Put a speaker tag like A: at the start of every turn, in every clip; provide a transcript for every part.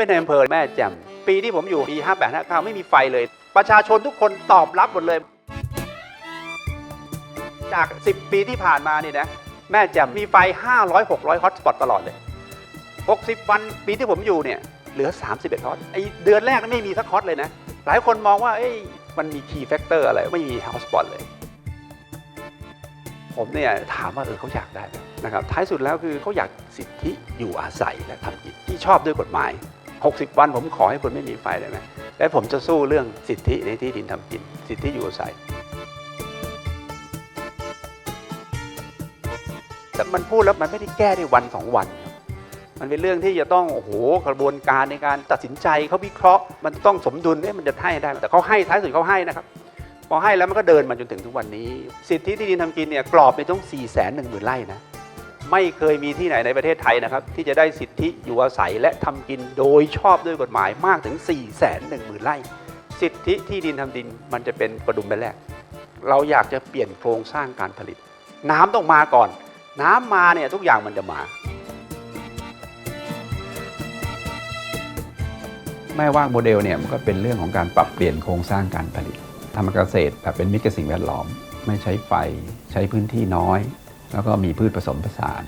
A: เป็นในอำเภอแม่แจ่มปีที่ผมอยู่ปี 58 59 ไม่มีไฟเลย ประชาชนทุกคนตอบรับหมดเลย จาก 10 ปีที่ผ่านมานี่นะแม่แจ่มมีไฟ 500 600 ฮอตสปอตตลอดเลย 60 วันปีที่ผมอยู่เนี่ยเหลือ 31 ฮอตไอเดือนแรกไม่มีสักฮอตเลยนะ หลายคนมองว่าเอ้ยมันมีคีย์แฟกเตอร์อะไร ไม่มีฮอตสปอตเลย ผมเนี่ยถามว่าเออเขาอยากได้นะครับท้ายสุดแล้วคือเขาอยากสิทธิอยู่อาศัยและทำกิจที่ชอบด้วยกฎหมาย 60 วันผมขอให้คนไม่มีไฟได้ไหมและผมจะสู้เรื่องสิทธิในที่ดินทำกิน สิทธิอยู่อาศัยแต่มันพูดแล้วมันไม่ได้แก้ได้วันสองวันครับมันเป็นเรื่องที่จะต้องโอ้โหกระบวนการในการตัดสินใจเขาวิเคราะห์ มันต้องสมดุลเนี่ยมันจะให้ได้ แต่เขาให้ท้ายสุดเขาให้นะครับพอให้แล้วมันก็เดินมาจนถึงทุกวันนี้ สิทธิที่ดินทำกินเนี่ยกรอบในต้อง4ี่แสนหนึ่งหมื่นไร่นะ ไม่เคยมีที่ไหนในประเทศไทยนะครับ ที่จะได้สิทธิอยู่อาศัยและทำกินโดยชอบด้วยกฎหมายมากถึง4ี่แสนหนึ่งหมื่นไร่ สิทธิที่ดินทำดินมันจะเป็นประดุมใบแรก เราอยากจะเปลี่ยนโครงสร้างการผลิต น้ำต้องมาก่อน น้ำมาเนี่ยทุกอย่างมันจะมา
B: แม่ว่างโมเดลเนี่ยมันก็เป็นเรื่องของการปรับเปลี่ยนโครงสร้างการผลิตทำเกษตรแบบเป็นมิตรกับสิ่งแวดล้อม ไม่ใช้ไฟ ใช้พื้นที่น้อย แล้วก็มีพืชผสมผสาน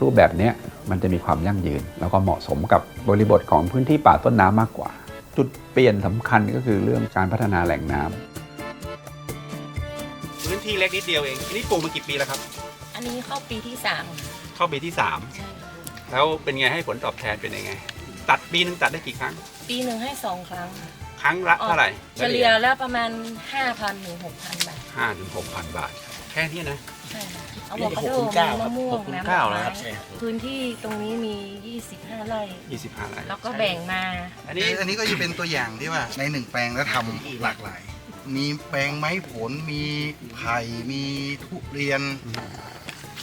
B: รูปแบบเนี้ยมันจะมีความยั่งยืน แล้วก็เหมาะสมกับบริบทของพื้นที่ป่าต้นน้ำมากกว่า จุดเปลี่ยนสำคัญก็คือเรื่องการพัฒนาแหล่งน้ำ
A: พื้นที่เล็กนิดเดียวเองนี่ปลูกมากี่ปีแล้วครับ
C: อันนี้เข้าปีที่สาม
A: เข้าปีที่
C: ใช่ค่ะ
A: 3แล้วเป็นไงให้ผลตอบแทนเป็นยังไง ตัดปีหนึงตัดได้กี่ครั้ง
C: ปีหนึ่งให้สองครั้ง
A: ครั้งละเท่าไหร่
C: เฉลี่ยแล้วประมาณ5,000ถึง6,000บาท
A: ห้าถึงหกพันบาท แค่นี้นะ
C: ใช่ค่ะเอาบอกกระโด
D: หกคู
C: ม
D: ณเก้า
C: มีมะม่ว
D: ห
C: ง
D: กคูณ
C: น้ำ
D: เก้า
C: ดอก
D: นะครับ
C: ไม้
D: ใช่
C: พื้นที่ตรงนี้มี 25 ไร่
A: 25ไร่
C: แล้วก็แบ่งมา
A: อัน
E: นี่
A: นี้
E: อันนี้ก็จะเป็นตัวอย่างที่ว่าในหนึ่งแปลงแล้วทำหลากหลาย มีแปลงไม้ผล มีไผ่มีทุเรียน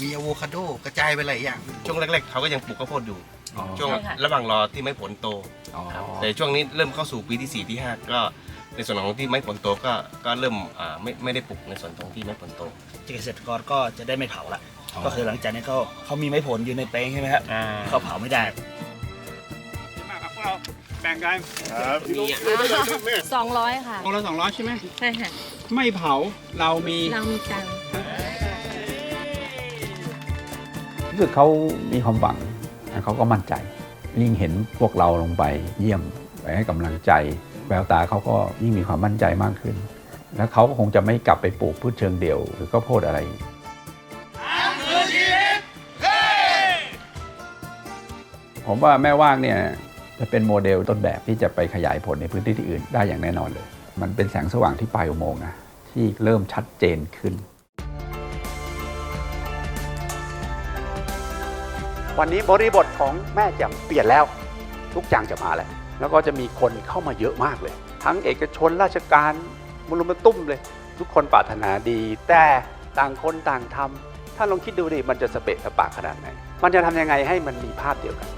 E: มีอะโวคาโดกระจายไปหลายอย่าง
D: ช่วงแรกๆเขาก็ยังปลูกข้าวโพดอยู่
A: อ๋อ
D: ช่วง
C: ใช่ค่ะ
D: ระหว่างรอที่ไม้ผลโต
A: อ๋อ
D: แต่ช่วงนี้เริ่มเข้าสู่ปีที่ 4 ที่ 5 ก็ในส่วนของที่ไม้ผลโตก็ก็เริ่มอ่าไม่ไม่ได้ปลูกในส่วนของที่ไม้ผลโต
F: เกษตรกรก็จะได้ไม่เผาละก็คือหลังจากนี้เขาเขามีไม้ผลอยู่ในแปลงใช่ไหมครับเขาเผาไม่ได้
A: มากครับพวกเราแบ่งกัน
C: 200ค่ะ
A: คนละ200ใช่ไหม
C: ใช่ค่ะ
A: ไม่เผาเรามี
C: เรามีตังค์
B: รู้สึกเขามีความหวังและ เขาก็มั่นใจ ยิ่งเห็นพวกเราลงไปเยี่ยมไปให้กำลังใจแววตาเขาก็ยิ่งมีความมั่นใจมากขึ้น แล้วเขาก็คงจะไม่กลับไปปลูกพืชเชิงเดี่ยว หรือข้าวโพดอะไรผมว่าแม่ว่างเนี่ยจะเป็นโมเดลต้นแบบที่จะไปขยายผลในพื้นที่ที่อื่นได้อย่างแน่นอนเลย มันเป็นแสงสว่างที่ปลายอุโมงค์นะที่เริ่มชัดเจนขึ้น
A: วันนี้บริบทของแม่แจ่มเปลี่ยนแล้ว ทุกอย่างจะมาแล้ว แล้วก็จะมีคนเข้ามาเยอะมากเลย ทั้งเอกชนราชการมุลุมตุ้มเลย ทุกคนปรารถนาดี แต่ต่างคนต่างทำถ้าลองคิดดูดิมันจะสเปะสปะขนาดไหนมันจะทำยังไงให้มันมีภาพเดียวกัน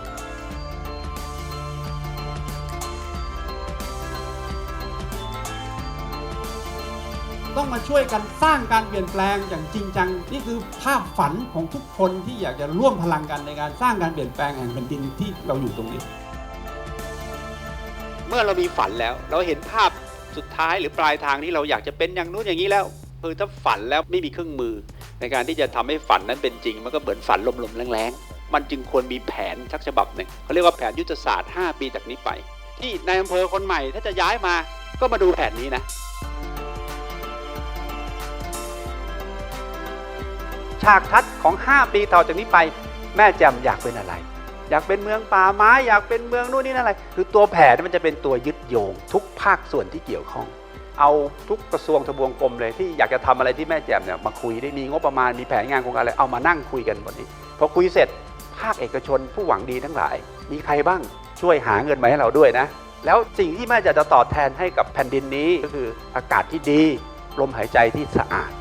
A: ต้องมาช่วยกันสร้างการเปลี่ยนแปลงอย่างจริงจังนี่คือภาพฝันของทุกคนที่อยากจะร่วมพลังกันในการสร้างการเปลี่ยนแปลงแห่งแผ่นดินที่เราอยู่ตรงนี้ เมื่อเรามีฝันแล้ว เราเห็นภาพสุดท้ายหรือปลายทางที่เราอยากจะเป็นอย่างนู้นอย่างนี้แล้วคือถ้าฝันแล้วไม่มีเครื่องมือ ในการที่จะทำให้ฝันนั้นเป็นจริง มันก็เหมือนฝันลมๆแรงๆมันจึงควรมีแผนสักฉบับหนึ่งเขาเรียกว่าแผนยุทธศาสตร์ 5 ปีจากนี้ไป ที่ในายอำเภอคนใหม่ถ้าจะย้ายมาก็มาดูแผนนี้นะ ฉากทัศน์ของ 5 ปีต่อจากนี้ไป แม่แจ่มอยากเป็นอะไร อยากเป็นเมืองป่าไม้อยากเป็นเมืองนู่นนี่นั่นอะไร คือตัวแผนมันจะเป็นตัวยึดโยง ทุกภาคส่วนที่เกี่ยวข้อง เอาทุกกระทรวงทบวงกรมเลยที่อยากจะทำอะไรที่แม่แจ่มเนี่ยมาคุยได้มีงบประมาณมีแผนงานโครงการอะไรเอามานั่งคุยกันวันนี้พอคุยเสร็จภาคเอกชนผู้หวังดีทั้งหลาย มีใครบ้างช่วยหาเงินมาให้เราด้วยนะ แล้วสิ่งที่แม่จะจะตอบแทนให้กับแผ่นดินนี้ก็คืออากาศที่ดีลมหายใจที่สะอาด